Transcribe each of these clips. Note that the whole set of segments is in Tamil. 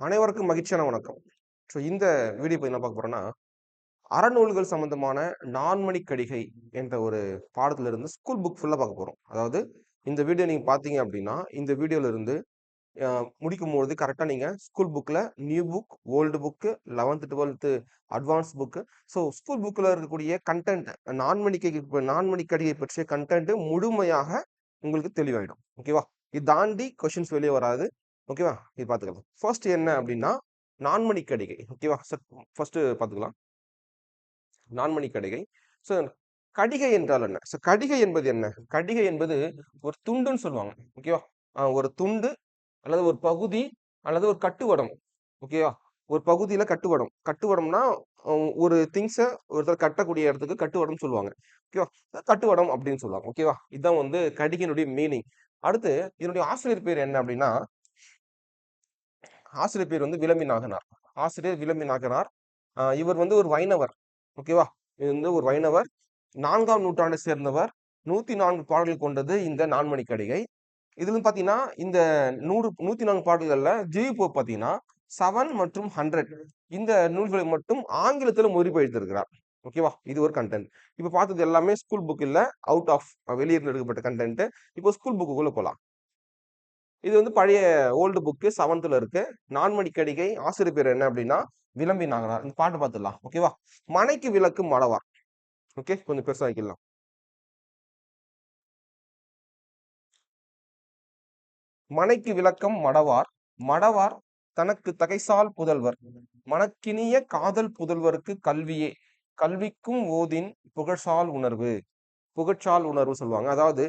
அனைவருக்கும் மகிழ்ச்சியான வணக்கம். ஸோ இந்த வீடியோ இப்போ என்ன பார்க்க போகிறோன்னா அறநூல்கள் சம்பந்தமான நான்மணி கடிகை என்ற ஒரு பாடத்திலிருந்து ஸ்கூல் புக் ஃபுல்லாக பார்க்க போகிறோம் அதாவது இந்த வீடியோ நீங்கள் பார்த்தீங்க அப்படின்னா இந்த வீடியோவிலிருந்து முடிக்கும் பொழுது கரெக்டாக நீங்கள் ஸ்கூல் புக்கில் new book old book eleventh twelfth advance book so school புக்கில் இருக்கக்கூடிய கண்டென்ட் நான்மணிக்கை நான்மணி கடிகை பற்றிய கண்டென்ட்டு முழுமையாக உங்களுக்கு தெளிவாயிடும். ஓகேவா இது தாண்டி கொஷின்ஸ் வெளியே வராது. ஓகேவா இது பார்த்துக்கலாம் ஃபர்ஸ்ட் என்ன அப்படின்னா நான்மணி கடிகை. ஓகேவா சார் ஃபர்ஸ்ட் பார்த்துக்கலாம் நான்மணி கடிகை. ஸோ கடிகை என்றால் என்ன? ஸோ கடிகை என்பது என்ன? கடிகை என்பது ஒரு துண்டுன்னு சொல்லுவாங்க. ஓகேவா ஒரு துண்டு அல்லது ஒரு பகுதி அல்லது ஒரு கட்டுவடம். ஓகேவா ஒரு பகுதியில் கட்டுவடம். கட்டுவடம்னா ஒரு திங்ஸை ஒருத்தர் கட்டக்கூடிய இடத்துக்கு கட்டுவடம் சொல்லுவாங்க. ஓகேவா கட்டுவடம் அப்படின்னு சொல்லுவாங்க. ஓகேவா இதுதான் வந்து கடிகையினுடைய மீனிங் அடுத்து இதனுடைய ஆசிரியர் பேர் என்ன அப்படின்னா ஆசிரியர் பேர் வந்து விளம்பி நாகனார். ஆசிரியர் விளம்பி நாகனார். இவர் வந்து ஒரு வைணவர். ஓகேவா? இது வந்து ஒரு வைணவர். நான்காம் நூற்றாண்டை சேர்ந்தவர். நூத்தி நான்கு பாடல்கள் கொண்டது இந்த நான்மணி கடிகை. இதுல பாத்தீங்கன்னா இந்த நூறு நூத்தி நான்கு பாடல்கள்ல ஜிவி போ பாத்தீங்கன்னா செவன் மற்றும் ஹண்ட்ரட் இந்த நூல்களை மட்டும் ஆங்கிலத்துல மொழிபெயர்த்திருக்கிறார். ஓகேவா? இது ஒரு கண்டென்ட் இப்ப பார்த்தது எல்லாமே ஸ்கூல் புக் இல்ல அவுட் ஆஃப் வெளியிருந்து எடுக்கப்பட்ட கண்டென்ட் இப்போ ஸ்கூல் புக்குக்குள்ள போலாம். இது வந்து பழைய ஓல்டு புக்கு செவன்த்ல இருக்கு. நான்மணி கடிகை ஆசிரியர் பேர் என்ன அப்படின்னா விளம்பி நாகனார் இந்த பாட்டு பார்த்துடலாம் ஓகேவா மனைக்கு விளக்கு மடவார் ஓகே கொஞ்சம் பெருசா வைக்கலாம் மனைக்கு விளக்கம் மடவார். மடவார் தனக்கு தகைசால் புதல்வர். மனக்கினிய காதல் புதல்வருக்கு கல்வியே. கல்விக்கும் ஓதின் புகழ்சால் உணர்வு. புகச்சால் உணர்வு சொல்லுவாங்க. அதாவது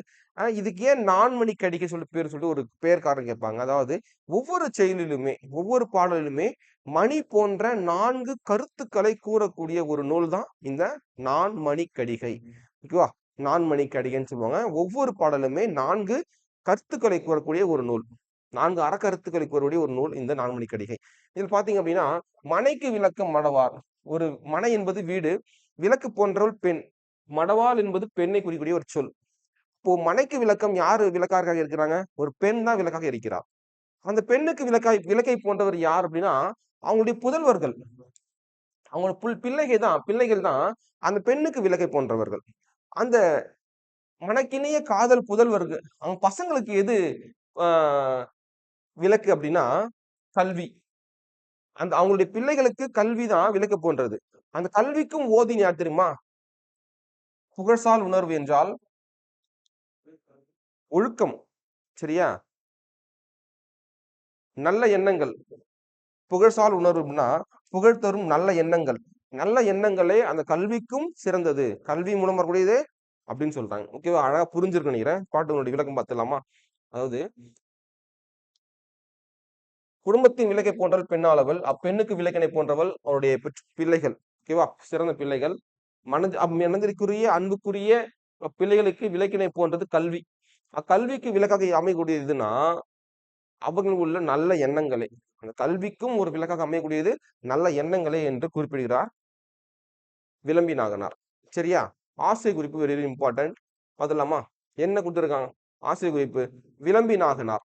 இதுக்கு ஏன் நான்மணி கடிக்க சொல்லி பேர் சொல்லி ஒரு பேர்காரன் கேட்பாங்க. அதாவது ஒவ்வொரு செயலிலுமே ஒவ்வொரு பாடலிலுமே மணி போன்ற நான்கு கருத்துக்களை கூறக்கூடிய ஒரு நூல் தான் இந்த நான்மணி கடிகை. ஓகேவா? நான்மணி கடிகைன்னு சொல்லுவாங்க. ஒவ்வொரு பாடலுமே நான்கு கருத்துக்களை கூறக்கூடிய ஒரு நூல். நான்கு அறக்கருத்துக்களை கூறக்கூடிய ஒரு நூல் இந்த நான்மணி கடிகை. இதில் பாத்தீங்க அப்படின்னா மனைக்கு விளக்கம் மடவார். ஒரு மனை என்பது வீடு விளக்கு போன்றவள் பெண். மடவாள் என்பது பெண்ணை குறிக்கக்கூடிய ஒரு சொல். இப்போ மனைக்கு விளக்கம் யாரு விளக்காக இருக்கிறாங்க? ஒரு பெண் தான் விளக்காக இருக்கிறார் அந்த பெண்ணுக்கு விளக்காய் விளக்கை போன்றவர் யார் அப்படின்னா அவங்களுடைய புதல்வர்கள். அவங்களோட புல் பிள்ளைகள் தான் பிள்ளைகள் தான் அந்த பெண்ணுக்கு விளக்கை போன்றவர்கள். அந்த மனக்கினிய காதல் புதல்வர்கள் அவங்க பசங்களுக்கு எது ஆஹ், விளக்கு அப்படின்னா கல்வி. அந்த அவங்களுடைய பிள்ளைகளுக்கு கல்வி தான் விளக்கு போன்றது. அந்த கல்விக்கும் ஓதின் யார் தெரியுமா? புகழ்சால் உணர்வு என்றால் ஒழுக்கம் சரியா? நல்ல எண்ணங்கள். புகழ்சால் உணர்வுனா புகழ் தரும் நல்ல எண்ணங்கள். நல்ல எண்ணங்களே அந்த கல்விக்கும் சிறந்தது. கல்வி மூலம் வரக்கூடியது அப்படின்னு சொல்றாங்க. ஓகேவா அழகா புரிஞ்சிருக்கு நினைக்கிறேன். பாட்டுனுடைய விளக்கம் பார்த்துலாமா அதாவது குடும்பத்தின் விளக்கை போன்றவள் பெண்ணாளவள் அப்பெண்ணுக்கு விளக்கினை போன்றவள் அவருடைய பிள்ளைகள். ஓகேவா சிறந்த பிள்ளைகள். மனது மனதிற்குரிய அன்புக்குரிய பிள்ளைகளுக்கு விளக்கினை போன்றது கல்வி. அக்கல்விக்கு விளக்காக அமையக்கூடியது இதுனா அவர்கள் உள்ள நல்ல எண்ணங்களை. அந்த கல்விக்கும் ஒரு விளக்காக அமையக்கூடியது நல்ல எண்ணங்களே என்று குறிப்பிடுகிறார் விளம்பி நாகனார் சரியா? ஆசிரியர் குறிப்பு வெரி வெரி இம்பார்ட்டன்ட் பார்த்துலாமா என்ன கொடுத்துருக்காங்க? ஆசை குறிப்பு. விளம்பி நாகனார்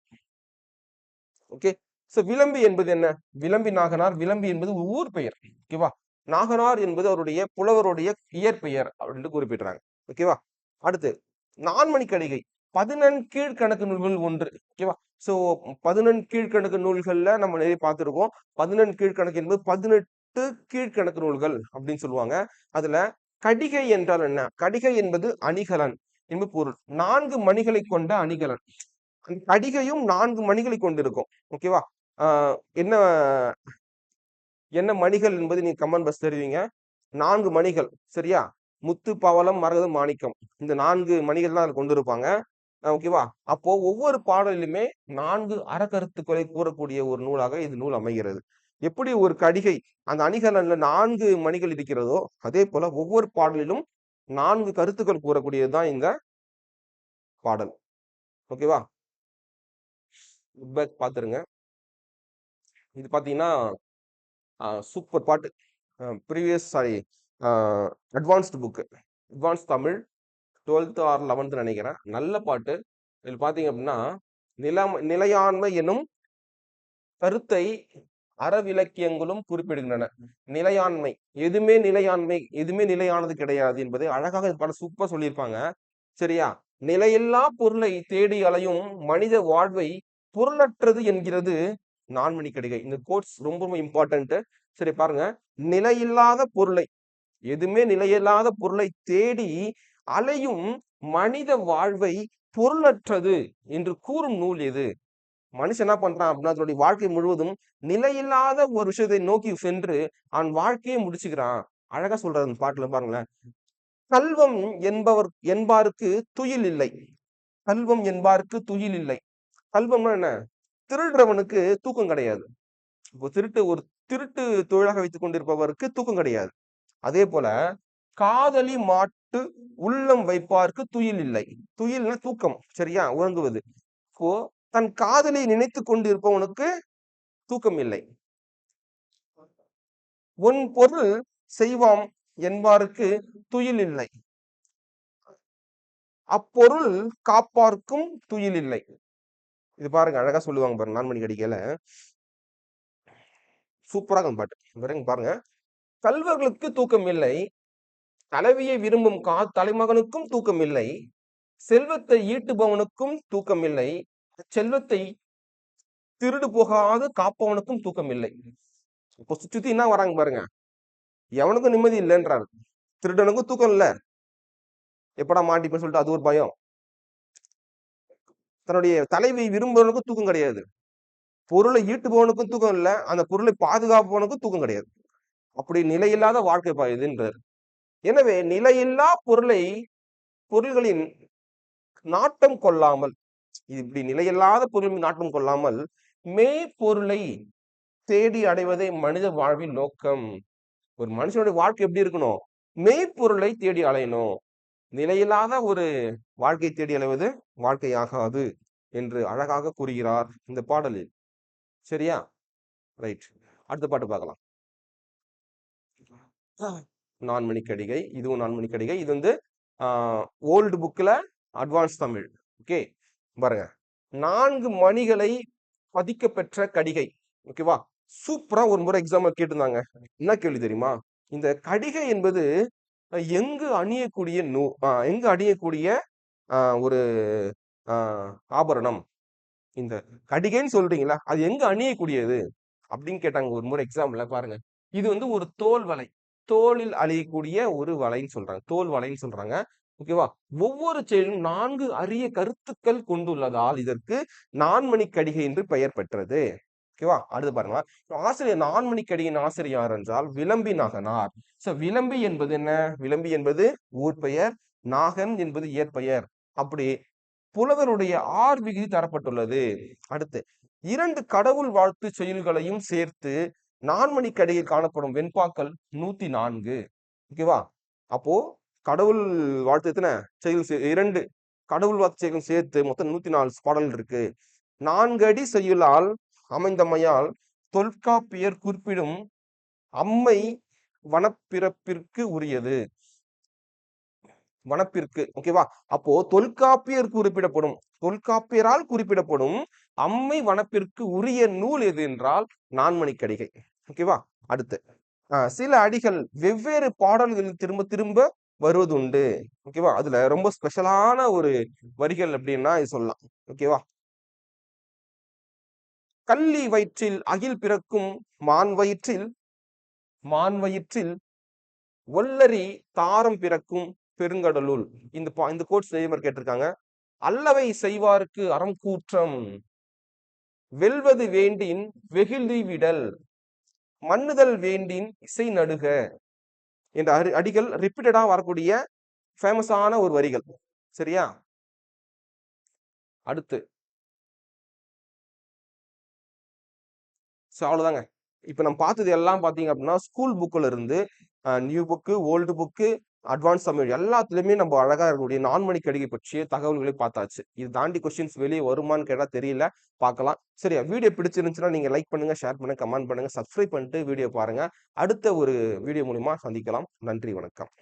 ஓகே ஸோ விளம்பி என்பது என்ன? விளம்பி நாகனார் விளம்பி என்பது ஊர் பெயர். ஓகேவா நாகனார் என்பது அவருடைய புலவருடைய இயற்பெயர் அப்படின்ட்டு குறிப்பிடுறாங்க. ஓகேவா அடுத்து நான்மணி கடிகை பதினெண் கீழ்கணக்கு நூல்கள் ஒன்று. ஓகேவா சோ பதினெண் கீழ்கணக்கு நூல்கள்ல நம்ம நிறைய பார்த்துருக்கோம். பதினெண் கீழ்கணக்கு என்பது பதினெட்டு கீழ்கணக்கு நூல்கள் அப்படின்னு சொல்லுவாங்க. அதுல கடிகை என்றால் என்ன? கடிகை என்பது அணிகலன் என்பது பொருள். நான்கு மணிகளை கொண்ட அணிகலன். கடிகையும் நான்கு மணிகளை கொண்டிருக்கும். ஓகேவா ஆஹ் என்ன என்ன மணிகள் என்பது நீங்க கமெண்ட் பஸ் தெரிவிங்க. நான்கு மணிகள் சரியா? முத்து பவளம் மரகதம் மாணிக்கம். இந்த நான்கு மணிகள் தான் அதில் கொண்டிருப்பாங்க ஓகேவா அப்போ ஒவ்வொரு பாடலிலுமே நான்கு அறக்கருத்துக்களை கூறக்கூடிய ஒரு நூலாக இது நூல் அமைகிறது. எப்படி ஒரு கடிகை அந்த அணிகலன்ல நான்கு மணிகள் இருக்கிறதோ அதே போல ஒவ்வொரு பாடலிலும் நான்கு கருத்துக்கள் கூறக்கூடியது தான் இந்த பாடல். ஓகேவா பேக் பார்த்துருங்க இது பார்த்தீங்கன்னா சூப்பர் பாட்டு. Previous sorry advanced book advance Tamil twelfth or eleventh நினைக்கிறேன். நல்ல பாட்டு. இதில் பார்த்தீங்க அப்படின்னா நிலம் நிலையாண்மை எனும் கருத்தை அறவிலக்கியங்களும் குறிப்பிடுகின்றன. நிலையாண்மை எதுவுமே நிலையாண்மை எதுவுமே நிலையானது கிடையாது என்பதை அழகாக பல சூப்பர் சொல்லியிருப்பாங்க. சரியா? நிலையில்லா பொருளை தேடி அலையும் மனித வாழ்வை பொருளற்றது என்கிறது நான்மணி கடிகை இந்த கோட்ஸ் ரொம்ப ரொம்ப இம்பார்ட்டன்ட்டு சரி பாருங்க. நிலையில்லாத பொருளை எதுவுமே நிலையில்லாத பொருளை தேடி அலையும் மனித வாழ்வை பொருளற்றது என்று கூறும் நூல் எது? மனுஷன் என்ன பண்றான் அப்படின்னா அதனுடைய வாழ்க்கை முழுவதும் நிலையில்லாத ஒரு விஷயத்தை நோக்கி சென்று அவன் வாழ்க்கையை முடிச்சுக்கிறான். அழகா சொல்றாரு அந்த பாட்டுல பாருங்களேன். கல்வம் என்பவர் என்பாருக்கு துயில் இல்லை. கல்வம் என்பாருக்கு துயில் இல்லை. கல்வம்னா என்ன? திருடுறவனுக்கு தூக்கம் கிடையாது. இப்போ திருட்டு ஒரு திருட்டு தொழிலாக வைத்துக் கொண்டிருப்பவருக்கு தூக்கம் கிடையாது. அதே போல காதலி மாட்டு உள்ளம் வைப்பார்க்கு துயில் இல்லை. துயில்னா தூக்கம் சரியா? உறங்குவது. இப்போ தன் காதலை நினைத்து கொண்டிருப்பவனுக்கு தூக்கம் இல்லை. உன் பொருள் செய்வாம் என்பாருக்கு துயில் இல்லை. அப்பொருள் காப்பார்க்கும் துயில் இல்லை. இது பாருங்க அழகா சொல்லுவாங்க பாருங்க நான்மணி கடிக்கையில சூப்பராக பாட்டு. பாருங்க பாருங்க கல்வர்களுக்கு தூக்கம் இல்லை தலைவியை விரும்பும் கா தலைமகனுக்கும் தூக்கம் இல்லை செல்வத்தை ஈட்டுபவனுக்கும் தூக்கம் இல்லை செல்வத்தை திருடு போகாது காப்பவனுக்கும் தூக்கம் இல்லை. இப்போ சுத்தி என்ன வராங்க பாருங்க எவனுக்கும் நிம்மதி இல்லைன்றாரு. திருடனுக்கும் தூக்கம் இல்ல. எப்படா மாட்டிப்பேன்னு சொல்லிட்டு அது ஒரு பயம். தன்னுடைய தலைவி விரும்புவனுக்கும் தூக்கம் கிடையாது. பொருளை ஈட்டுபவனுக்கும் தூக்கம் இல்லை. அந்த பொருளை பாதுகாப்பவனுக்கும் தூக்கம் கிடையாது. அப்படி நிலையில்லாத வாழ்க்கை பாயுதுன்றார். எனவே நிலையில்லா பொருளை பொருள்களின் நாட்டம் கொள்ளாமல் இது இப்படி நிலையில்லாத பொருள் நாட்டம் கொள்ளாமல் மெய் பொருளை தேடி அடைவதே மனித வாழ்வின் நோக்கம். ஒரு மனுஷனுடைய வாழ்க்கை எப்படி இருக்கணும்? மெய்ப்பொருளை தேடி அலையணும். நிலையில்லாத ஒரு வாழ்க்கை தேடி அலைவது வாழ்க்கையாகாது என்று அழகாக கூறுகிறார் இந்த பாடலில். சரியா? ரைட். அடுத்த பாட்டு பார்க்கலாம். நான்மணி கடிகை இதுவும் நான்மணி கடிகை. இது வந்து ஓல்டு புக்ல அட்வான்ஸ் தமிழ். ஓகே? பாருங்க. நான்கு மணிகளை பதிக்க பெற்ற கடிகை. ஓகேவா? சூப்பரா ஒரு முறை எக்ஸாம்பிள் கேட்டிருந்தாங்க. என்ன கேள்வி தெரியுமா? இந்த கடிகை என்பது எங்கு அணியக்கூடிய நூ எங்கு அணியக்கூடிய ஒரு ஆபரணம்? இந்த கடிகைன்னு சொல்றீங்களா? அது எங்க அணியக்கூடியது? அப்படின்னு கேட்டாங்க ஒரு முறை எக்ஸாம்பிள்ல பாருங்க. இது வந்து ஒரு தோல் வலை. தோலில் அழியக்கூடிய ஒரு வலைன்னு சொல்றாங்க. தோல் வலைன்னு சொல்றாங்க. ஓகேவா ஒவ்வொரு செயலும் நான்கு அரிய கருத்துக்கள் கொண்டுள்ளதால் இதற்கு நான்மணி கடிகை என்று பெயர் பெற்றது. ஓகேவா? அடுத்து பாருங்க. ஆசிரியர் நான்மணி கடிகையின் ஆசிரியர் என்றால் விளம்பி நாகனார். சோ விளம்பி என்பது என்ன? விளம்பி என்பது ஊர் பெயர் நாகன் என்பது இயற்பெயர். அப்படி புலவருடைய ஆர் விகுதி தரப்பட்டுள்ளது. அடுத்து இரண்டு கடவுள் வாழ்த்து செயல்களையும் சேர்த்து நான்மணி காணப்படும் வெண்பாக்கள் நூத்தி நான்கு. ஓகேவா? அப்போ கடவுள் வாழ்த்து எத்தனை? செயல் இரண்டு கடவுள் வாழ்த்து செயல்கள் சேர்த்து மொத்தம் நூத்தி நாலு பாடல் இருக்கு. நான்கு அடி செய்யுளால் அமைந்தமையால் தொல்காப்பியர் குறிப்பிடும் அம்மை வனப்பிறப்பிற்கு உரியது. வனப்பிற்கு ஓகேவா அப்போ தொல்காப்பியர் குறிப்பிடப்படும் தொல்காப்பியரால் குறிப்பிடப்படும் அம்மை வனப்பிற்கு உரிய நூல் எது என்றால் நான்மணி கடிகை ஓகேவா அடுத்து சில அடிகள் வெவ்வேறு பாடல்களில் திரும்ப திரும்ப வருவது உண்டு ஓகேவா அதுல ரொம்ப ஸ்பெஷலான ஒரு வரிகள் அப்படின்னா இது சொல்லலாம் ஓகேவா கள்ளி வயிற்றில் அகில் பிறக்கும் மான் வயிற்றில் மான் வயிற்றில் ஒல்லரி தாரம் பிறக்கும் பெருங்கடலுள். இந்த இந்த கோட்ஸ் நெய்மர் கேட்டிருக்காங்க. அல்லவை செய்வாருக்கு அறம் கூற்றம் வெல்வது வேண்டின் வெகுளி விடல் மண்ணுதல் வேண்டின் இசை நடுக என்ற அடிகள் ரிப்பீட்டடா வரக்கூடிய ஃபேமஸான ஒரு வரிகள். சரியா? அடுத்து. ஸோ அவ்வளோதாங்க இப்போ நம்ம பார்த்தது எல்லாம் பார்த்தீங்க அப்படின்னா ஸ்கூல் புக்கில் இருந்து new book old book advance Tamil எல்லாத்துலேயுமே நம்ம அழகாக இருக்கக்கூடிய நான்மணி கடிகை பற்றிய தகவல்களை பார்த்தாச்சு. இது தாண்டி கொஸ்டின்ஸ் வெளியே வருமானு கேட்டால் தெரியல. பார்க்கலாம். சரியா? வீடியோ பிடிச்சிருந்துச்சுன்னா நீங்கள் லைக் பண்ணுங்கள் ஷேர் பண்ணுங்கள் கமெண்ட் பண்ணுங்கள் சப்ஸ்கிரைப் பண்ணிட்டு வீடியோ பாருங்கள் அடுத்த ஒரு வீடியோ மூலிமா சந்திக்கலாம். நன்றி வணக்கம்.